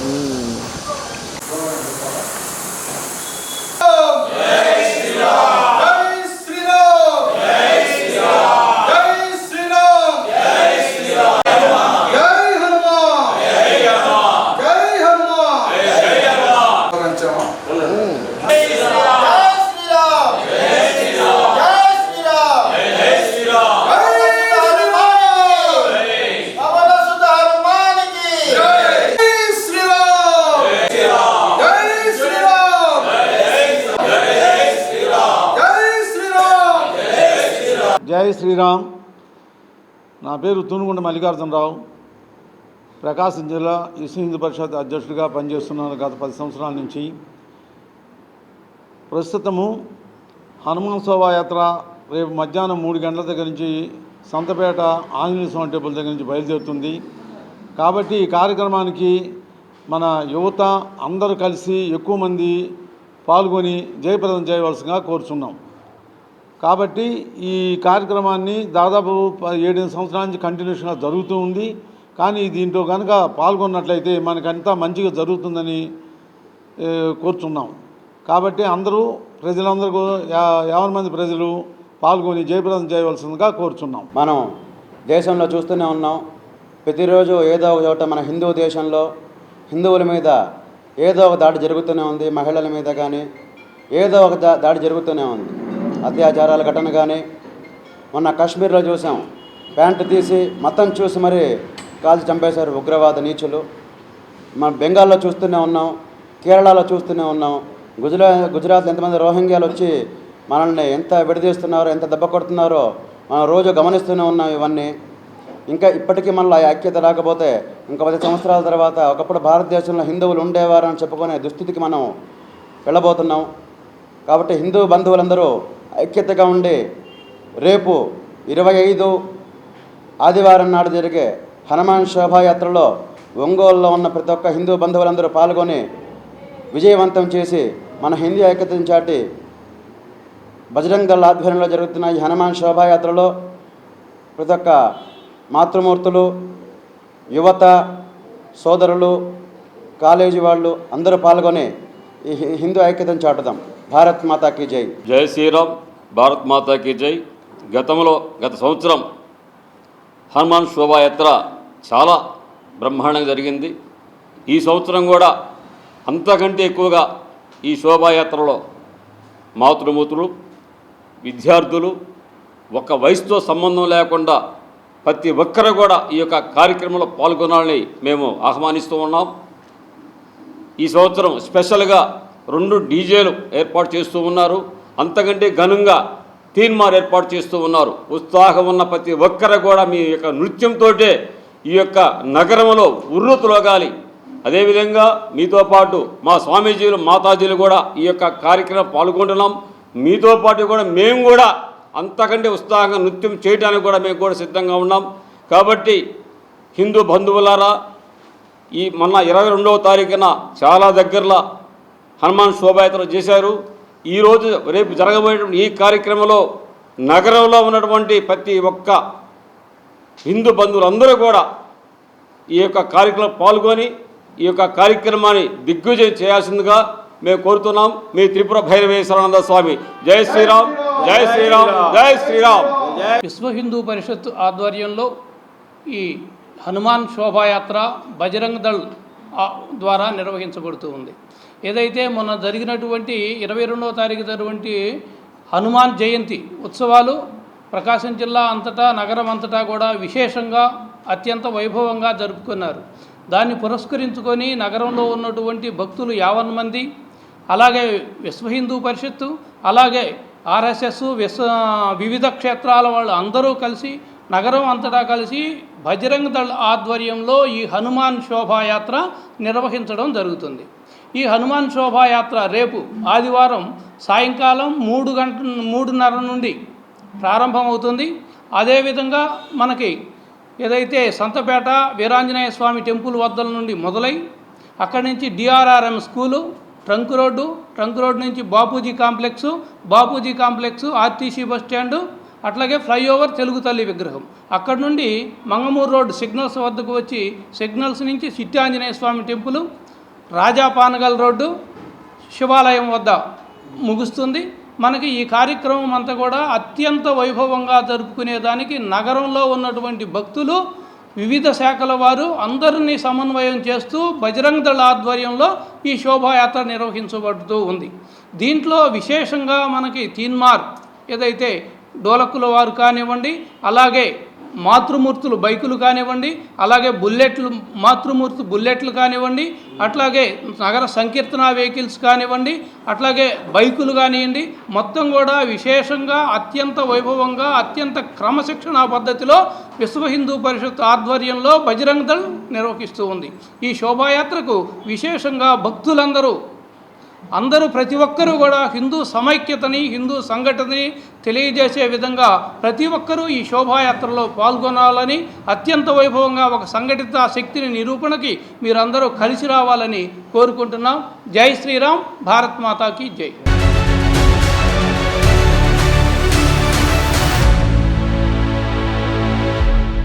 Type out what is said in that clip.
Mm. జై శ్రీరామ్. నా పేరు తునుగుండ మల్లికార్జునరావు. ప్రకాశం జిల్లా విశ్వ హిందూ పరిషత్ అధ్యక్షుడిగా పనిచేస్తున్నాను గత పది సంవత్సరాల నుంచి. ప్రస్తుతము హనుమాన్ శోభాయాత్ర రేపు మధ్యాహ్నం మూడు గంటల దగ్గర నుంచి సంతపేట ఆంజనేయ స్వామి టెంపుల్ దగ్గర నుంచి బయలుదేరుతుంది. కాబట్టి ఈ కార్యక్రమానికి మన యువత అందరూ కలిసి ఎక్కువ మంది పాల్గొని జయప్రదం చేయవలసిందిగా కోరుచున్నాం. కాబట్టి ఈ కార్యక్రమాన్ని దాదాపు ఏడెనిమిది సంవత్సరాల నుంచి కంటిన్యూషన్గా జరుగుతూ ఉంది. కానీ దీంట్లో కనుక పాల్గొన్నట్లయితే మనకంతా మంచిగా జరుగుతుందని ఏ, కోరుచున్నాం. కాబట్టి అందరూ ప్రజలందరూ కూడా యాభై మంది ప్రజలు పాల్గొని జయప్రదం చేయవలసిందిగా కోరుచున్నాం. మనం దేశంలో చూస్తూనే ఉన్నాం. ప్రతిరోజు ఏదో ఒక చోట మన హిందూ దేశంలో హిందువుల మీద ఏదో ఒక దాడి జరుగుతూనే ఉంది. మహిళల మీద కానీ ఏదో ఒక దాడి జరుగుతూనే ఉంది. అత్యాచారాల ఘటన కానీ మొన్న కాశ్మీర్లో చూసాం. ప్యాంటు తీసి మతం చూసి మరి కాల్చి చంపేశారు ఉగ్రవాద నీచులు. మన బెంగాల్లో చూస్తూనే ఉన్నాం కేరళలో చూస్తూనే ఉన్నాం. గుజరాత్ గుజరాత్లో ఎంతమంది రోహింగ్యాలు వచ్చి మనల్ని ఎంత విడదీస్తున్నారో ఎంత దెబ్బ కొడుతున్నారో మనం రోజు గమనిస్తూనే ఉన్నాం ఇవన్నీ. ఇంకా ఇప్పటికీ మనలో ఐక్యత రాకపోతే ఇంకా పది సంవత్సరాల తర్వాత ఒకప్పుడు భారతదేశంలో హిందువులు ఉండేవారని చెప్పుకునే దుస్థితికి మనం వెళ్ళబోతున్నాం. కాబట్టి హిందూ బంధువులందరూ ఐక్యతగా ఉండి రేపు ఇరవై ఐదు ఆదివారం నాడు జరిగే హనుమాన్ శోభాయాత్రలో ఒంగోలులో ఉన్న ప్రతి ఒక్క హిందూ బంధువులందరూ పాల్గొని విజయవంతం చేసి మన హిందూ ఐక్యతను చాటి బజరంగల్ దళ ఆధ్వర్యంలో జరుగుతున్న ఈ హనుమాన్ శోభాయాత్రలో ప్రతి ఒక్క మాతృమూర్తులు యువత సోదరులు కాలేజీ వాళ్ళు అందరూ పాల్గొని ఈ హి- హిందూ ఐక్యతను చాటుదాం. భారత్ మాతాకి జై. జై శ్రీరామ్ భారత్ మాతాకి జై. గతంలో గత సంవత్సరం హనుమాన్ శోభాయాత్ర చాలా బ్రహ్మాండంగా జరిగింది. ఈ సంవత్సరం కూడా అంతకంటే ఎక్కువగా ఈ శోభాయాత్రలో మాతృమూతులు విద్యార్థులు ఒక వయసుతో సంబంధం లేకుండా ప్రతి ఒక్కరు కూడా ఈ యొక్క కార్యక్రమంలో పాల్గొనాలని మేము ఆహ్వానిస్తూ ఉన్నాం. ఈ సంవత్సరం స్పెషల్గా రెండు డీజేలు ఏర్పాటు చేస్తూ ఉన్నారు. అంతకంటే ఘనంగా తీన్మార్ ఏర్పాటు చేస్తూ ఉన్నారు. ఉత్సాహం ఉన్న ప్రతి ఒక్కరు కూడా మీ యొక్క నృత్యంతో ఈ యొక్క నగరంలో ఉర్రుతులగాలి అదేవిధంగా మీతో పాటు మా స్వామీజీలు మాతాజీలు కూడా ఈ యొక్క కార్యక్రమం పాల్గొంటున్నాం. మీతో పాటు కూడా మేము కూడా అంతకంటే ఉత్సాహంగా నృత్యం చేయడానికి కూడా మేము కూడా సిద్ధంగా ఉన్నాం. కాబట్టి హిందూ బంధువులారా ఈ మొన్న ఇరవై రెండవ తారీఖున చాలా దగ్గరలో హనుమాన్ శోభాయాత్ర చేశారు. ఈరోజు రేపు జరగబోయేటువంటి ఈ కార్యక్రమంలో నగరంలో ఉన్నటువంటి ప్రతి ఒక్క హిందూ బంధువులందరూ కూడా ఈ యొక్క కార్యక్రమం పాల్గొని ఈ యొక్క కార్యక్రమాన్ని దిగ్విజయం చేయాల్సిందిగా మేము కోరుతున్నాం. మీ త్రిపుర భైరవేశ్వరానంద స్వామి. జై శ్రీరామ్ జై శ్రీరామ్ జై శ్రీరామ్. విశ్వ హిందూ పరిషత్ ఆధ్వర్యంలో ఈ హనుమాన్ శోభాయాత్ర బజరంగ్ దళ్ ద్వారా నిర్వహించబడుతూ ఉంది. ఏదైతే మొన్న జరిగినటువంటి ఇరవై రెండవ తారీఖు జరిగినటువంటి హనుమాన్ జయంతి ఉత్సవాలు ప్రకాశం జిల్లా అంతటా నగరం అంతటా కూడా విశేషంగా అత్యంత వైభవంగా జరుపుకున్నారు. దాన్ని పురస్కరించుకొని నగరంలో ఉన్నటువంటి భక్తులు యావన్ మంది అలాగే విశ్వ హిందూ పరిషత్తు అలాగే ఆర్ఎస్ఎస్ విశ్వ వివిధ క్షేత్రాల వాళ్ళు అందరూ కలిసి నగరం అంతటా కలిసి బజరంగ్ దళ్ ఆధ్వర్యంలో ఈ హనుమాన్ శోభాయాత్ర నిర్వహించడం జరుగుతుంది. ఈ హనుమాన్ శోభాయాత్ర రేపు ఆదివారం సాయంకాలం మూడు గంట మూడున్నర నుండి ప్రారంభమవుతుంది. అదేవిధంగా మనకి ఏదైతే సంతపేట వీరాంజనేయ స్వామి టెంపుల్ వద్దల నుండి మొదలై అక్కడి నుంచి DRRM school trunk road trunk road నుంచి Bapuji complex Bapuji complex RTC bus stand అట్లాగే ఫ్లైఓవర్ తెలుగు తల్లి విగ్రహం. అక్కడి నుండి మంగమూరు రోడ్ సిగ్నల్స్ వద్దకు వచ్చి సిగ్నల్స్ నుంచి సిట్టి ఆంజనేయ స్వామి టెంపుల్ రాజా పానగల్ రోడ్డు శివాలయం వద్ద ముగుస్తుంది. మనకి ఈ కార్యక్రమం అంతా కూడా అత్యంత వైభవంగా జరుపుకునేదానికి నగరంలో ఉన్నటువంటి భక్తులు వివిధ శాఖల వారు అందరినీ సమన్వయం చేస్తూ బజరంగ్ దళ ఆధ్వర్యంలో ఈ శోభాయాత్ర నిర్వహించబడుతూ ఉంది. దీంట్లో విశేషంగా మనకి తీన్మార్ ఏదైతే డోలకుల వారు కానివ్వండి అలాగే మాతృమూర్తులు బైకులు కానివ్వండి అలాగే బుల్లెట్లు మాతృమూర్తి బుల్లెట్లు కానివ్వండి అట్లాగే నగర సంకీర్తన వెహికల్స్ కానివ్వండి అట్లాగే బైకులు కానివ్వండి మొత్తం కూడా విశేషంగా అత్యంత వైభవంగా అత్యంత క్రమశిక్షణా పద్ధతిలో విశ్వ హిందూ పరిషత్ ఆధ్వర్యంలో బజరంగ దళ్ నిర్వహిస్తూ ఉంది. ఈ శోభాయాత్రకు విశేషంగా భక్తులందరూ అందరూ ప్రతి ఒక్కరూ కూడా హిందూ సమైక్యతని హిందూ సంఘటనని తెలియజేసే విధంగా ప్రతి ఒక్కరూ ఈ శోభాయాత్రలో పాల్గొనాలని అత్యంత వైభవంగా ఒక సంఘటిత శక్తిని నిరూపణకి మీరందరూ కలిసి రావాలని కోరుకుంటున్నాం. జై శ్రీరామ్ భారత్ మాతాకి జై.